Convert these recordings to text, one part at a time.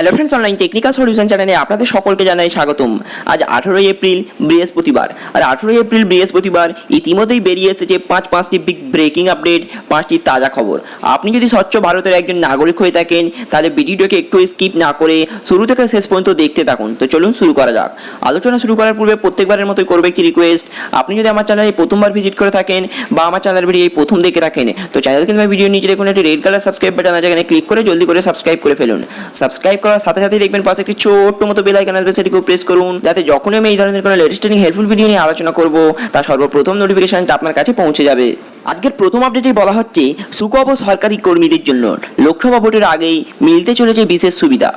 Hello friends online technical solution চ্যানেলে আপনাদের সকলকে জানাই স্বাগতম। আজ আঠেরোই এপ্রিল, বৃহস্পতিবার। আর আঠেরোই এপ্রিল, বৃহস্পতিবার ইতিমধ্যেই বেরিয়ে এসেছে পাঁচ পাঁচটি বিগ ব্রেকিং আপডেট পাঁচটি তাজা খবর। আপনি যদি স্বচ্ছ ভারতের একজন নাগরিক হয়ে থাকেন, তাহলে ভিডিওটাকে একটু স্কিপ না করে শুরু থেকে শেষ পর্যন্ত দেখতে থাকুন। তো চলুন শুরু করা যাক। আলোচনা শুরু করার পূর্বে প্রত্যেকবারের মতোই করবে একটি রিকোয়েস্ট আপনি যদি আমার চ্যানেলে প্রথমবার ভিজিট করে থাকেন বা আমার চ্যানেল ভিডিও এই প্রথম দেখে থাকেন, তো চ্যানেল কিন্তু ভিডিও নিচে দেখুন একটি রেড কালার সাবস্ক্রাইব বাটন আছে, এখানে ক্লিক করে জলদি করে সাবস্ক্রাইব করে ফেলুন। সাবস্ক্রাইব করার সাথে সাথে দেখবেন পাশে একটি ছোট্ট মতো বেল আইকন আসবে, সেটিকেও প্রেস করুন। যাতে যখনই আমি এই ধরনের কোনো লেটেস্ট হেল্পফুল ভিডিও নিয়ে আলোচনা করব তা সর্বপ্রথম নোটিফিকেশনটা আপনার কাছে পৌঁছে যাবে। আজকের প্রথম আপডেটে বলা হচ্ছে সুকব সরকারি কর্মীদের জন্য। লোকসভা ভোটের আগেই মিলতে চলেছে বিশেষ সুবিধা।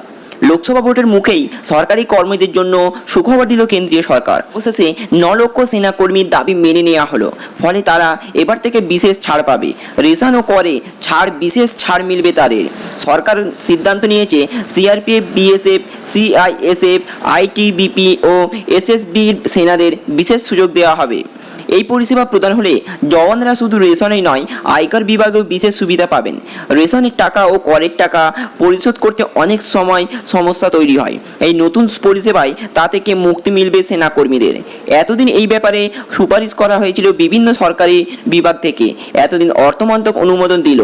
লোকসভা ভোটের মুখেই সরকারি কর্মীদের জন্য সুখবর দিল কেন্দ্রীয় সরকার। অবশেষে ন লক্ষ সেনা কর্মীর দাবি মেনে নেওয়া হলো। ফলে তারা এবার থেকে বিশেষ ছাড় পাবে। রেশন ও করে, ছাড়, বিশেষ ছাড় মিলবে তাদের। সরকার সিদ্ধান্ত নিয়েছে সিআরপিএফ, বিএসএফ, সিআইএসএফ, আইটিবিপি ও এসএসবির সেনাদের বিশেষ সুযোগ দেওয়া হবে। এই পরিষেবা প্রদান হলে জওয়ানরা শুধু রেশনেই নয়, আয়কর বিভাগেও বিশেষ সুবিধা পাবেন। রেশনের টাকা ও করের টাকা পরিশোধ করতে অনেক সময় সমস্যা তৈরি হয়। এই নতুন পরিষেবায় তা থেকে মুক্তি মিলবে সেনাকর্মীদের। এতদিন এই ব্যাপারে সুপারিশ করা হয়েছিল বিভিন্ন সরকারি বিভাগ থেকে। এতদিন অর্থমন্ত্রক অনুমোদন দিল।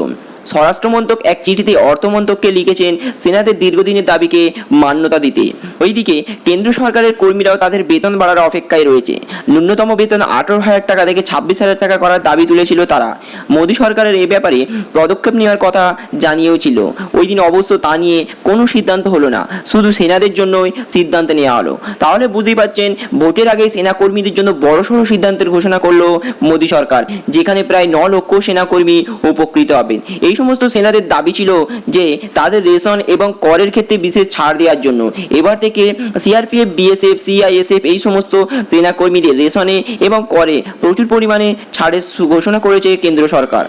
স্বরাষ্ট্রমন্ত্রক এক চিঠিতে অর্থমন্ত্রককে লিখেছেন সেনাদের দীর্ঘদিনের দাবিকে মান্যতা দিতে। ওইদিকে কেন্দ্র সরকারের কর্মীরাও তাদের বেতন বাড়ার অপেক্ষায় রয়েছে। ন্যূনতম বেতন আঠারো হাজার টাকা থেকে ছাব্বিশ হাজার টাকা করার দাবি তুলেছিল তারা। মোদী সরকারের এ ব্যাপারে পদক্ষেপ নেওয়ার কথা জানিয়েও ছিল ওই দিন অবশ্য তা নিয়ে কোনো সিদ্ধান্ত হলো না। শুধু সেনাদের জন্যই সিদ্ধান্ত নেওয়া হলো। তাহলে বুঝতেই পারছেন, ভোটের আগে সেনাকর্মীদের জন্য বড়সড় সিদ্ধান্তের ঘোষণা করল মোদী সরকার, যেখানে প্রায় ন লক্ষ সেনাকর্মী উপকৃত হবেন। এই সমস্ত সেনাদের দাবি ছিল যে তাদের রেশন এবং করের ক্ষেত্রে বিশেষ ছাড় দেওয়ার জন্য। এবার থেকে সিআরপিএফ বিএসএফ সিআইএসএফ এই সমস্ত সেনাকর্মীদের রেশনে এবং করে প্রচুর পরিমাণে ছাড়ের ঘোষণা করেছে কেন্দ্র সরকার।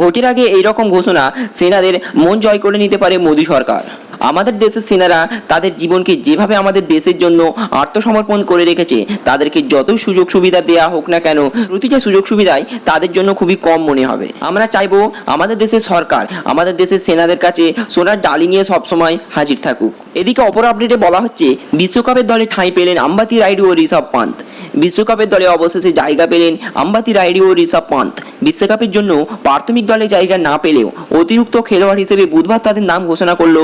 ভোটের আগে এই রকম ঘোষণা সেনাদের মন জয় করে নিতে পারে মোদী সরকার। আমাদের দেশের সেনারা তাদের জীবনকে যেভাবে আমাদের দেশের জন্য আত্মসমর্পণ করে রেখেছে, তাদেরকে যতই সুযোগ সুবিধা দেওয়া হোক না কেন, প্রতিটা সুযোগ সুবিধাই তাদের জন্য খুবই কম মনে হবে। আমরা চাইব আমাদের দেশের সরকার, আমাদের দেশের সেনাদের কাছে সোনার ডালি নিয়ে সবসময় হাজির থাকুক। এদিকে অপর আপডেটে বলা হচ্ছে, বিশ্বকাপের দলে ঠাঁই পেলেন আম্বাতি রাইডু ও ঋষভ পান্ত বিশ্বকাপের দলে অবশেষে জায়গা পেলেন আম্বাতি রাইডু ও ঋষভ পান্ত বিশ্বকাপের জন্য প্রাথমিক দলে জায়গা না পেলেও অতিরিক্ত খেলোয়াড় হিসেবে বুধবার তাদের নাম ঘোষণা করল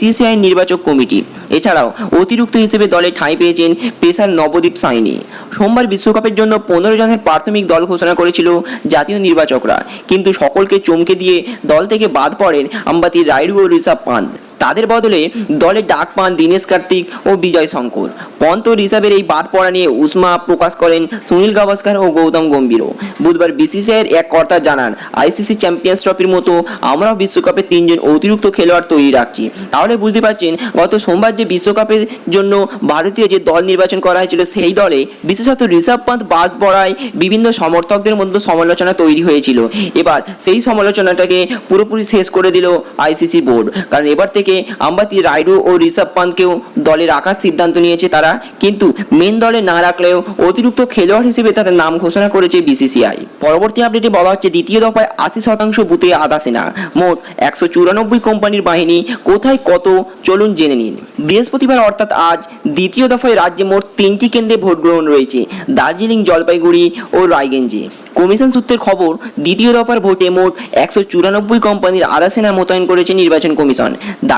বিসিসিআই নির্বাচক কমিটি। এছাড়াও অতিরিক্ত হিসেবে দলে ঠাঁই পেয়েছেন পেশার নবদ্বীপ সাইনি। সোমবার বিশ্বকাপের জন্য পনেরো জনের প্রাথমিক দল ঘোষণা করেছিল জাতীয় নির্বাচকরা। কিন্তু সকলকে চমকে দিয়ে দল থেকে বাদ পড়েন আম্বাতি রাইডু ও ঋষভ পান্ত। তাদের বদলে দলে ডাক পান দীনেশ কার্তিক ও বিজয় শঙ্কর। পন্ত ঋষভের এই বাদ পড়া নিয়ে উষ্মা প্রকাশ করেন সুনীল গাভাস্কার ও গৌতম গম্ভীরও। বুধবার বিসিসিআইয়ের এক কর্তা জানান, আইসিসি চ্যাম্পিয়ন্স ট্রফির মতো আমরাও বিশ্বকাপে তিনজন অতিরিক্ত খেলোয়াড় তৈরি রাখছি। তাহলে বুঝতে পারছেন, গত সোমবার যে বিশ্বকাপের জন্য ভারতীয় যে দল নির্বাচন করা হয়েছিল, সেই দলে বিশেষত ঋষভ পান্ত বাদ পড়ায় বিভিন্ন সমর্থকদের মধ্যে সমালোচনা তৈরি হয়েছিল। এবার সেই সমালোচনাটাকে পুরোপুরি শেষ করে দিল আইসিসি বোর্ড। কারণ এবার থেকে আম্বাতি রাইডু ও ঋষভ পান্তকেও দলে রাখার সিদ্ধান্ত নিয়েছে তারা। কিন্তু মেন দলে না রাখলেও অতিরিক্ত খেলোয়াড় হিসেবে তাদের নাম ঘোষণা করেছে বিসিসিআই পরবর্তী আপডেটে বলা হচ্ছে, দ্বিতীয় দফায় আশি শতাংশ বুথে আধা সেনা। মোট একশো চুরানব্বই কোম্পানির বাহিনী কোথায় কত, চলুন জেনে নিন। বৃহস্পতিবার অর্থাৎ আজ দ্বিতীয় দফায় রাজ্যে মোট তিনটি কেন্দ্রে ভোট গ্রহণ রয়েছে, দার্জিলিং, জলপাইগুড়ি ও রায়গঞ্জে। কমিশন সূত্রের খবর, দ্বিতীয় দফার ভোটে মোট একশো চুরানব্বই কোম্পানির আধা সেনা মোতায়েন করেছে নির্বাচন কমিশন।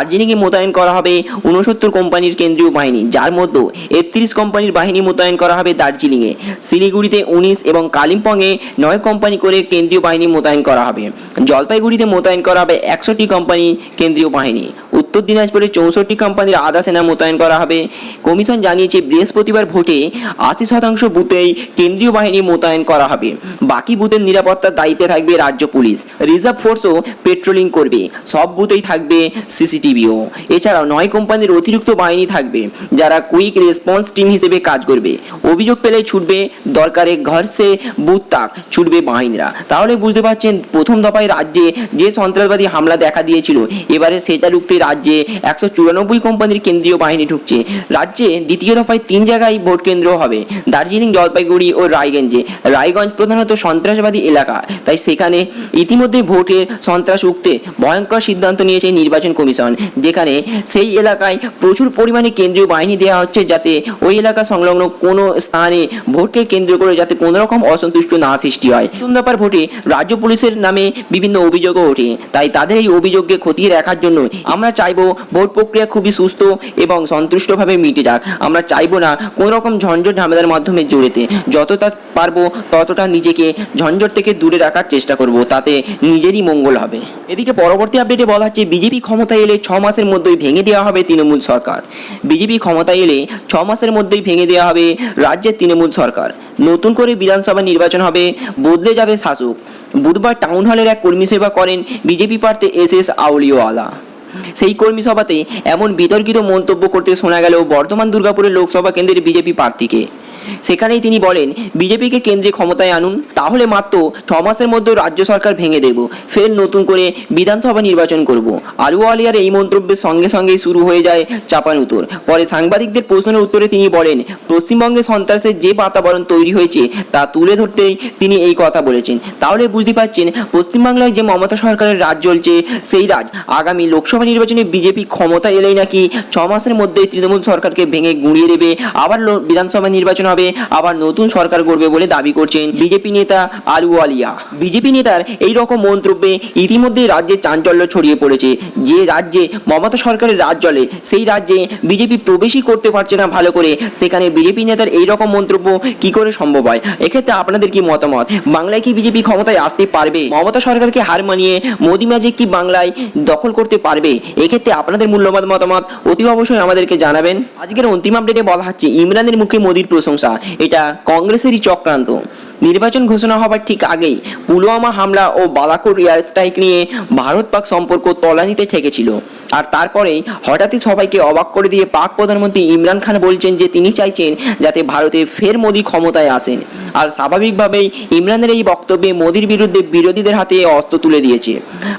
দার্জিলিংয়ে মোতায়েন করা হবে উনসত্তর কোম্পানির কেন্দ্রীয় বাহিনী যার মধ্যে একত্রিশ কোম্পানির বাহিনী মোতায়েন করা হবে দার্জিলিংয়ে। শিলিগুড়িতে উনিশ এবং কালিম্পংয়ে নয় কোম্পানি করে কেন্দ্রীয় বাহিনী মোতায়েন করা হবে। জলপাইগুড়িতে মোতায়েন করা হবে একশোটি কোম্পানি কেন্দ্রীয় বাহিনী। উত্তর দিনাজপুরে চৌষট্টি কোম্পানির আধা সেনা মোতায়েন করা হবে। কমিশন জানিয়েছে, বৃহস্পতিবার ভোটে আশি শতাংশ বুথেই কেন্দ্রীয় বাহিনী মোতায়েন করা হবে। বাকি বুথের নিরাপত্তার দায়িত্বে থাকবে রাজ্য পুলিশ। রিজার্ভ ফোর্সও পেট্রোলিং করবে। সব বুথেই থাকবে সিসিটিভিও। এছাড়াও নয় কোম্পানির অতিরিক্ত বাহিনী থাকবে, যারা কুইক রেসপন্স রেসপন্স টিম হিসেবে কাজ করবে। অভিযোগ পেলে ছুটবে দরকারে ঘর সে বুথ তাক, ছুটবে বাহিনীরা। তাহলে বুঝতে পারছেন, প্রথম দফায় রাজ্যে যে সন্ত্রাসবাদী হামলা দেখা দিয়েছিল, এবারে সেটা রুখতে রাজ্যে একশো চুরানব্বই কোম্পানির কেন্দ্রীয় বাহিনী ঢুকছে। রাজ্যে দ্বিতীয় দফায় তিন জায়গায় ভোট কেন্দ্র হবে, দার্জিলিং, জলপাইগুড়ি ও রায়গঞ্জে। রায়গঞ্জ প্রধানত সন্ত্রাসবাদী এলাকা, তাই সেখানে ইতিমধ্যে ভোটের সন্ত্রাস রুখতে ভয়ঙ্কর সিদ্ধান্ত নিয়েছে নির্বাচন কমিশন, যেখানে সেই এলাকায় প্রচুর পরিমাণে কেন্দ্রীয় বাহিনী দেওয়া হচ্ছে যাতে ওই এলাকা সংলগ্ন কোনো স্থানে ভোটকে কেন্দ্র করে যাতে কোনো রকম অসন্তুষ্ট না সৃষ্টি হয়। দফার ভোটে রাজ্য পুলিশের নামে বিভিন্ন অভিযোগও ওঠে। তাই তাদের এই অভিযোগকে খতিয়ে দেখার জন্য আমরা চাইব ভোট প্রক্রিয়া খুবই সুস্থ এবং সন্তুষ্টভাবে মিটে যাক। আমরা চাইব না কোনো রকম ঝঞ্ঝট ঝামেলার মাধ্যমে জড়িতে। যতটা পারব ততটা নিজেকে ঝঞ্ঝট থেকে দূরে রাখার চেষ্টা করব। তাতে নিজেরই মঙ্গল হবে। এদিকে পরবর্তী আপডেটে বলা হচ্ছে, বিজেপি ক্ষমতায় এলে ছ মাসের মধ্যেই ভেঙে দেওয়া হবে তৃণমূল সরকার। বিজেপি ক্ষমতায় এলে ছ মাসের মধ্যেই ভেঙে দেওয়া হবে রাজ্যের তৃণমূল সরকার। নতুন করে বিধানসভা নির্বাচন হবে, বদলে যাবে শাসক। বুধবার টাউন হলের এক কর্মী সেবা করেন বিজেপি প্রার্থী এস এস আউলিওয়ালা। সেই কর্মী সভাতে এমন বিতর্কিত মন্তব্য করতে শোনা গেল বর্ধমান দুর্গাপুরের লোকসভা কেন্দ্রের বিজেপি প্রার্থীকে। সেখানেই তিনি বলেন, বিজেপিকে কেন্দ্রে ক্ষমতায় আনুন, তাহলে মাত্র ছ মাসের মধ্যে রাজ্য সরকার ভেঙে দেব। ফের নতুন করে বিধানসভা নির্বাচন করব। আলুওয়ালিয়ার এই মন্তব্যের সঙ্গে সঙ্গেই শুরু হয়ে যায় চাপানুতোর পরে সাংবাদিকদের প্রশ্নের উত্তরে তিনি বলেন, পশ্চিমবঙ্গে সন্ত্রাসের যে বাতাবরণ তৈরি হয়েছে, তা তুলে ধরতেই তিনি এই কথা বলেছেন। তাহলে বুঝতে পারছেন, পশ্চিমবাংলায় যে মমতা সরকারের রাজ চলছে সেই রাজ আগামী লোকসভা নির্বাচনে বিজেপি ক্ষমতা এলেই নাকি ছ মাসের মধ্যেই তৃণমূল সরকারকে ভেঙে গুঁড়িয়ে দেবে, আবার বিধানসভা নির্বাচন হবে। আবার নতুন সরকার গড়বে বলে দাবি করছেন বিজেপি নেতা আলুওয়ালিয়া বিজেপি নেতার এই রকম মন্তব্যে ইতিমধ্যে রাজ্যে চাঞ্চল্য ছড়িয়ে পড়েছে। যে রাজ্যে মমতা সরকারের রাজ চলে সেই রাজ্যে বিজেপি প্রবেশই করতে পারছে না ভালো করে। সেখানে বিজেপি নেতার এই রকম মন্তব্য কি করে সম্ভব হয়? এক্ষেত্রে আপনাদের কি মতামত? বাংলায় কি বিজেপি ক্ষমতায় আসতে পারবে? মমতা সরকারকে হার মানিয়ে মোদি ম্যাজিক কি বাংলায় দখল করতে পারবে? এক্ষেত্রে আপনাদের মূল্যবান মতামত অতি অবশ্যই আমাদেরকে জানাবেন। আজকের অন্তিম আপডেটে বলা হচ্ছে, ইমরানের মুখে মোদির প্রশংসা। এটা কংগ্রেসেরই চক্রান্ত। নির্বাচন ঘোষণা হবার ঠিক আগেই পুলওয়ামা হামলা ও বালাকোট এয়ার স্ট্রাইক নিয়ে ভারত পাক সম্পর্ক তলানিতে ঠেকেছিল। আর তারপরেই হঠাৎই সবাইকে অবাক করে দিয়ে পাক প্রধানমন্ত্রী ইমরান খান বলছেন যে তিনি চাইছেন যাতে ভারতে ফের মোদি ক্ষমতায় আসেন। আর স্বাভাবিকভাবেই ইমরানের এই বক্তব্যে মোদির বিরুদ্ধে বিরোধীদের হাতে অস্ত্র তুলে দিয়েছে।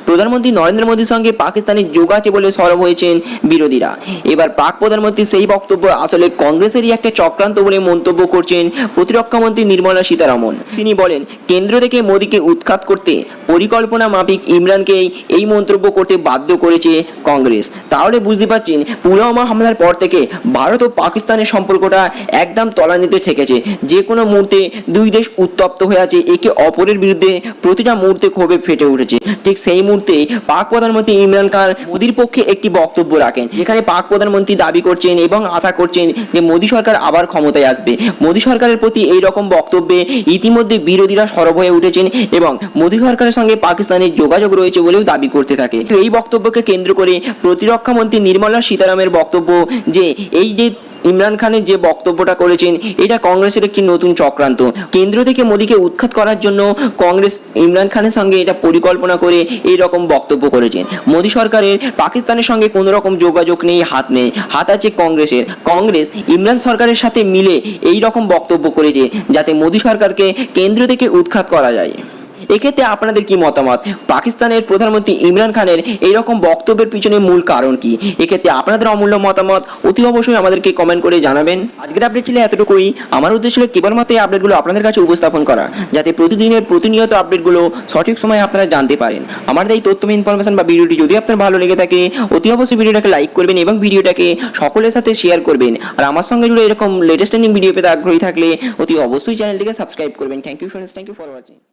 প্রধানমন্ত্রী নরেন্দ্র মোদীর সঙ্গে পাকিস্তানের যোগ আছে বলে সরব হয়েছেন বিরোধীরা। এবার পাক প্রধানমন্ত্রী সেই বক্তব্য আসলে কংগ্রেসেরই একটা চক্রান্ত বলে মন্তব্য করছেন প্রতিরক্ষামন্ত্রী নির্মলা সীতারামন। তিনি বলেন, কেন্দ্র থেকে মোদীকে উৎখাত করতে পরিকল্পনা মাফিক ইমরানকেই এই মন্তব্য করতে বাধ্য করেছে কংগ্রেস। তাহলে বুঝতে পারছেন, পুলওয়ামা হামলার পর থেকে ভারত ও পাকিস্তানের সম্পর্কটা একদম তলানিতে ঠেকেছে। যে কোনো মুহূর্তে দুই দেশ উত্তপ্ত হয়ে আছে, একে অপরের বিরুদ্ধে প্রতিটা মুহূর্তে ক্ষোভে ফেটে উঠেছে। ঠিক সেই মুহূর্তে পাক প্রধানমন্ত্রী ইমরান খান মোদির পক্ষে একটি বক্তব্য রাখেন, যেখানে পাক প্রধানমন্ত্রী দাবি করছেন এবং আশা করছেন যে মোদী সরকার আবার ক্ষমতায় আসবে। মোদী সরকারের প্রতি এই রকম বক্তব্যে ইতিমধ্যে বিরোধীরা সরব হয়ে উঠেছেন এবং মোদী সরকারের সঙ্গে পাকিস্তানের যোগাযোগ রয়েছে বলেও দাবি করতে থাকে। তো এই বক্তব্যকে কেন্দ্র করে প্রতিরক্ষা মন্ত্রী নির্মলা সীতারামের বক্তব্য যে, এই যে ইমরান খানের যে বক্তব্যটা করেছেন, এটা কংগ্রেসের একটি নতুন চক্রান্ত। কেন্দ্র থেকে মোদীকে উৎখাত করার জন্য কংগ্রেস ইমরান খানের সঙ্গে এটা পরিকল্পনা করে এই রকম বক্তব্য করেছেন। মোদী সরকারের, পাকিস্তানের সঙ্গে কোনো রকম যোগাযোগ নেই, হাত নেই, হাত আছে কংগ্রেসের। কংগ্রেস ইমরান সরকারের সাথে মিলে এই রকম বক্তব্য করেছে, যাতে মোদী সরকারকে কেন্দ্র থেকে উৎখাত করা যায়। এক্ষেত্রে আপনাদের কি মতামত? পাকিস্তানের প্রধানমন্ত্রী ইমরান খানের এইরকম বক্তব্যের পিছনে মূল কারণ কি? এক্ষেত্রে আপনাদের অমূল্য মতামত অতি অবশ্যই আমাদেরকে কমেন্ট করে জানাবেন। আজকের আপডেট ছিল এতটুকুই। আমার উদ্দেশ্য ছিল কেবলমাত্র এই আপডেটগুলো আপনাদের কাছে উপস্থাপন করা, যাতে প্রতিদিনের প্রতিনিয়ত আপডেটগুলো সঠিক সময়ে আপনারা জানতে পারেন। আমাদের এই তথ্য ইনফরমেশন বা ভিডিওটি যদি আপনার ভালো লেগে থাকে, অতি অবশ্যই ভিডিওটাকে লাইক করবেন এবং ভিডিওটাকে সকলের সাথে শেয়ার করবেন। আর আমার সঙ্গে জুড়ে এরকম লেটেস্ট ট্রেন্ডিং ভিডিও পেতে আগ্রহী থাকলে অতি অবশ্যই চ্যানেলটিকে সাবস্ক্রাইব করবেন। Thank you friends thank you for watching